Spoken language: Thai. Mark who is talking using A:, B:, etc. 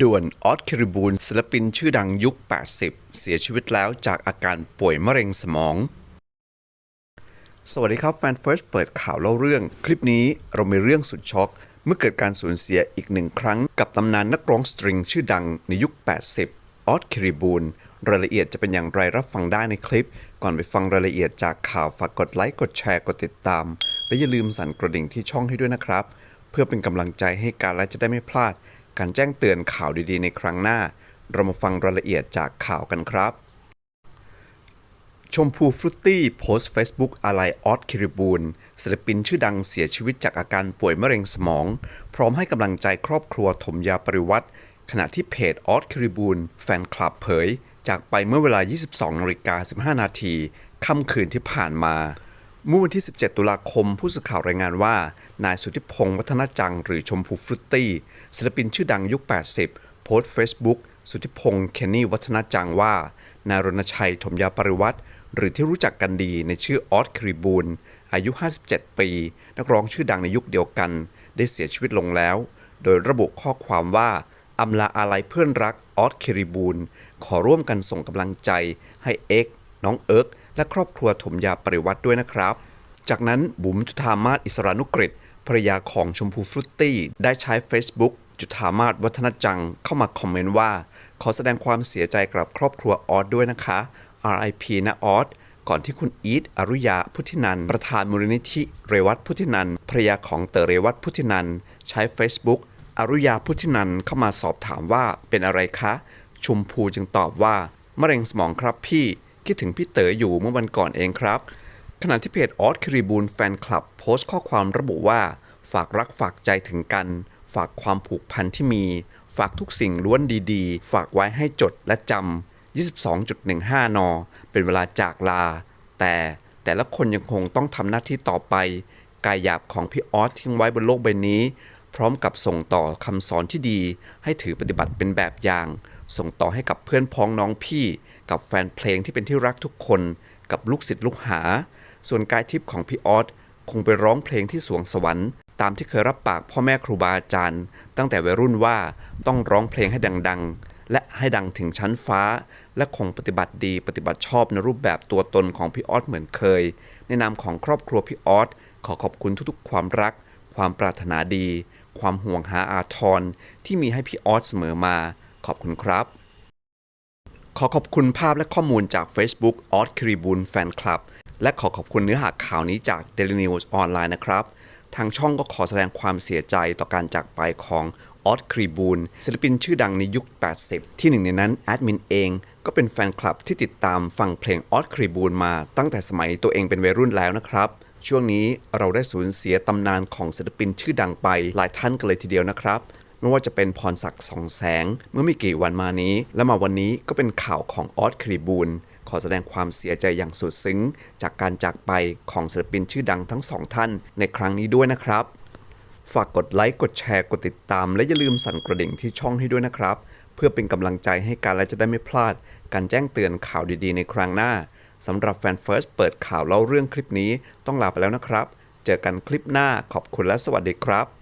A: ด่วนออสคิริบูลศิลปินชื่อดังยุค 80 เสียชีวิตแล้วจากอาการป่วยมะเร็งสมอง สวัสดีครับแฟนเฟิร์สเปิดข่าวเล่าเรื่อง คลิปนี้เรามีเรื่องสุดช็อก เมื่อเกิดการสูญเสียอีกหนึ่งครั้งกับตำนานนักร้องสตริงชื่อดังในยุค 80 ออสคิริบูลรายละเอียดจะเป็นอย่างไรรับฟังได้ในคลิป ก่อนไปฟังรายละเอียดจากข่าวฝากกดไลค์กดแชร์กดติดตาม และอย่าลืมสั่นกระดิ่งที่ช่องให้ด้วยนะครับ เพื่อเป็นกำลังใจให้การและจะได้ไม่พลาด การแจ้งเตือนข่าวดีๆ ในครั้งหน้า เรามาฟังรายละเอียดจากข่าวกันครับ ชมพูฟรุตตี้โพสต์ Facebook อาลัยออสคิริบูลศิลปินชื่อดังเสียชีวิตจากอาการป่วยมะเร็งสมอง พร้อมให้กำลังใจครอบครัวถมยาปริวัติ ขณะที่เพจออสคิริบูลแฟนคลับเผย จากไปเมื่อเวลา 22นาฬิกา15 นาทีค่ำคืนที่ผ่านมาเมื่อวันที่ 17 ตุลาคม ผู้สื่อข่าวรายงานว่า นายสุทธิพงศ์วัฒนจังหรือชมพูฟรุตตี้ศิลปินชื่อดังยุค 80 โพสต์ Facebook สุทธิพงศ์เคนนี่วัฒนจังว่า นายรณชัยถมยาปริวัติหรือที่รู้จักกันดีในชื่อออสคริบูลอายุ 57 ปี นักร้องชื่อดังในยุคเดียวกัน ได้เสียชีวิตลงแล้ว โดยระบุข้อความว่าอำลาอาลัยเพื่อนรักออสคริบูลขอร่วมกันส่งกำลังใจ ให้เอ็ก น้องเอิร์กและครอบครัวถมยาปริวัติด้วยนะครับ จากนั้นบุ๋มจุธามาศอิสรานุกฤษ ภรรยาของชมพูฟรุตตี้ได้ใช้ Facebook จุธามาศวัฒนจังเข้ามาคอมเมนต์ว่า ขอแสดงความเสียใจกับครอบครัวออสด้วยนะคะ RIP นะออสก่อนที่คุณอีทอรุยาพุทธินัน ประธานมูลนิธิเรวัตพุทธินันภรรยาของเตอเรวัตพุทธินัน ใช้ Facebook อรุยาพุทธินันเข้ามาสอบถามว่าเป็นอะไรคะ ชมพูจึงตอบว่ามะเร็งสมองครับพี่ คิดถึงพี่เต๋ออยู่เมื่อวันก่อนเองครับ ขณะที่เพจออสคริบูลแฟนคลับโพสต์ข้อความระบุว่า ฝากรักฝากใจถึงกัน ฝากความผูกพันที่มี ฝากทุกสิ่งล้วนดีๆ ฝากไว้ให้จดและจำ 22.15 น เป็นเวลาจากลา แต่แต่ละคนยังคงต้องทำหน้าที่ต่อไป กายหยาบของพี่ออสทิ้งไว้บนโลกใบนี้ พร้อมกับส่งต่อคำสอนที่ดี ให้ถือปฏิบัติเป็นแบบอย่าง ส่งต่อให้กับเพื่อนพ้องน้องพี่ กับแฟนเพลงที่เป็นที่รักทุกคน กับลูกศิษย์ลูกหา ส่วนกายทิพย์ของพี่ออสคงไปร้องเพลงที่สวงสวรรค์ ตามที่เคยรับปากพ่อแม่ครูบาอาจารย์ ตั้งแต่วัยรุ่นว่าต้องร้องเพลงให้ดังๆ และให้ดังถึงชั้นฟ้า และคงปฏิบัติดีปฏิบัติชอบในรูปแบบตัวตนของพี่ออสเหมือนเคย ในนามของครอบครัวพี่ออสขอขอบคุณทุกๆ ความรัก ความปรารถนาดี ความห่วงหาอาทรที่มีให้พี่ออสเสมอมา ขอบคุณครับ ขอขอบคุณภาพและข้อมูลจาก Facebook ออสคริบูลแฟนคลับ และขอขอบคุณเนื้อหาข่าวนี้จาก Daily News ออนไลน์นะครับ ทางช่องก็ขอแสดงความเสียใจต่อการจากไปของออสคริบูลศิลปินชื่อดังในยุค 80 ที่หนึ่งในนั้นแอดมินเองก็เป็นแฟนคลับที่ติดตามฟังเพลงออสคริบูลมาตั้งแต่สมัยตัวเองเป็นวัยรุ่นแล้วนะครับ ช่วงนี้เราได้สูญเสียตำนานของศิลปินชื่อดังไปหลายท่านกันเลยทีเดียวนะครับ ไม่ว่าจะเป็นพรศักดิ์สองแสง เมื่อไม่กี่วันมานี้ และมาวันนี้ก็เป็นข่าวของออสคริบูล ขอแสดงความเสียใจอย่างสุดซึ้ง จากการจากไปของศิลปินชื่อดังทั้งสองท่านในครั้งนี้ด้วยนะครับ ฝากกดไลค์กดแชร์กดติดตาม และอย่าลืมสั่นกระดิ่งที่ช่องให้ด้วยนะครับ เพื่อเป็นกำลังใจให้การและจะได้ไม่พลาด การแจ้งเตือนข่าวดีๆ ในครั้งหน้าสำหรับแฟนเฟิร์สเปิดข่าวเล่าเรื่องคลิปนี้ต้องลาไปแล้วนะครับ เจอกันคลิปหน้าขอบคุณและสวัสดีครับ